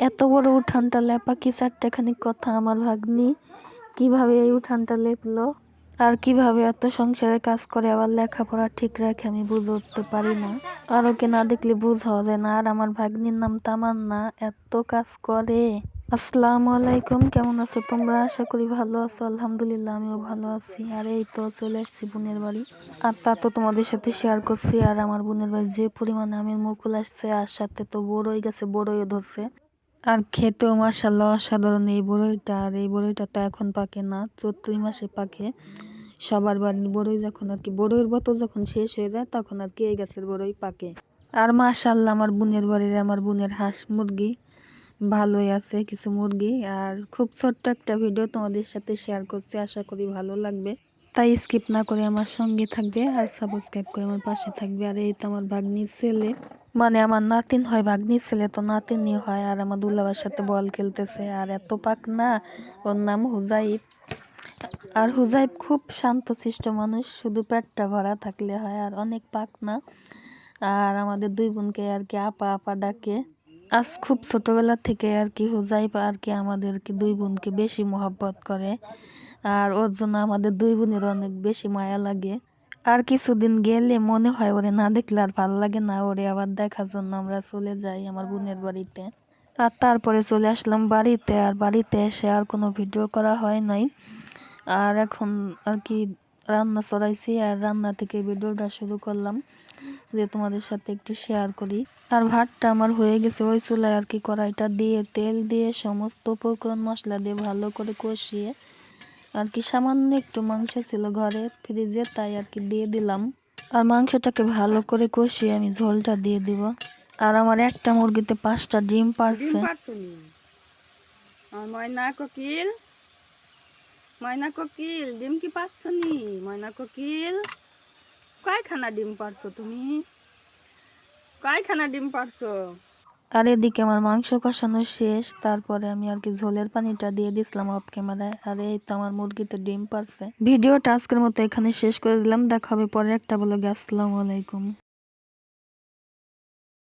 এত বড় উঠানটা লেপা কি চারটেখানি কথা আমার ভাগ্নি? কীভাবে এই উঠানটা লেপলো? আর কীভাবে এত সংসারে কাজ করে আবার লেখাপড়া ঠিক রাখে আমি বুঝে উঠতে পারি না? আর ওকে না দেখলে বুঝ হবে না। আর আমার ভাগ্নির নাম তামান্না। এত কাজ করে। আসসালামু আলাইকুম। কেমন আছো তোমরা? আশা করি ভালো আছো। আলহামদুলিল্লাহ, আমিও ভালো আছি। আর এই তো চলে আসছি বোনের বাড়ি। আর তা তো তোমাদের সাথে শেয়ার করছি। আর আমার বোনের বাড়ি যে পরিমাণে আমের মুকুল আসছে, আর সাথে তো বড়ই গেছে, বড়ইও ধরছে। আর খেতেও মাসাল্লাহ অসাধারণ। এই বড়ইটা আর এই বড়ইটা তো এখন পাকে না চৈত্রই মাসে পাকে। সবার বাড়ির বড়ই যখন আর কি, বড়ইয়ের বোতল যখন শেষ হয়ে যায় তখন আর কি এই গাছের বড়ই পাকে। আর মাশাল্লাহ আমার বোনের বাড়ির, আমার বোনের হাঁস মুরগি ভালোই আছে, কিছু মুরগি। আর খুব ছোট্ট একটা ভিডিও তোমাদের সাথে শেয়ার করছি, আশা করি ভালো লাগবে। তাই স্কিপ না করে আমার সঙ্গে থাকবে আর সাবস্ক্রাইব করে আমার পাশে থাকবে। আর এই তো আমার ভাগ্নির ছেলে। মানে আমার নাতিন হয় ভাগ্নি ছেলে তো নাতিনই হয় আর আমার দুলাবার সাথে বল খেলতেছে। আর এত পাক না, ওর নাম হুজাইব। আর হুজাইব খুব শান্তশিষ্ট মানুষ, শুধু পেটটা ভরা থাকলে হয় আর অনেক পাক না। আর আমাদের দুই বোনকে আর কি আপা আপা ডাকে। আজ খুব ছোটবেলা থেকে আর কি হুজাইব আর কি আমাদের কি দুই বোনকে বেশি মহব্বত করে। আর ওর জন্য আমাদের দুই বোনের অনেক বেশি মায়া লাগে। আর কিছুদিন গেলে মনে হয় ওরে না দেখলে আর ভালো লাগে না, ওরে আবার দেখার জন্য আমরা চলে যাই আমার বোনের বাড়িতে। আর তারপরে চলে আসলাম বাড়িতে, আর বাড়িতে এসে আর কোনো ভিডিও করা হয় নাই। আর এখন আর কি রান্না চড়াইছি, আর রান্না থেকে ভিডিওটা শুরু করলাম যে তোমাদের সাথে একটু শেয়ার করি। আর ভাতটা আমার হয়ে গেছে, ওই চুলায় আর কি কড়াইটা দিয়ে তেল দিয়ে সমস্ত উপকরণ মশলা দিয়ে ভালো করে কষিয়ে আর কি সামান্য একটু মাংস ছিল ঘরে ফ্রিজে, তাই আর কি দিয়ে দিলাম। আর মাংসটাকে ভালো করে কষিয়ে আমি ঝোলটা দিয়ে দিব। আর আমার একটা মুরগিতে পাঁচটা ডিম পারছে। ময়না কোকিল? ময়না কোকিল, ডিম কি পাচ্ছ নি? ময়না কোকিল, কয়খানা ডিম পারছ তুমি? কয়খানা ডিম পারছ? আর এদিকে আমার মাংস কষানো শেষ, তারপরে আমি আর কি ঝোলের পানিটা দিয়ে দিছিলাম অফ ক্যামেরায় আর এই তো আমার মুরগিতে ডিম পারছে। ভিডিও টাস্কের মতো এখানে শেষ করে দিলাম, দেখা হবে পরে একটা বলে আসসালামু আলাইকুম।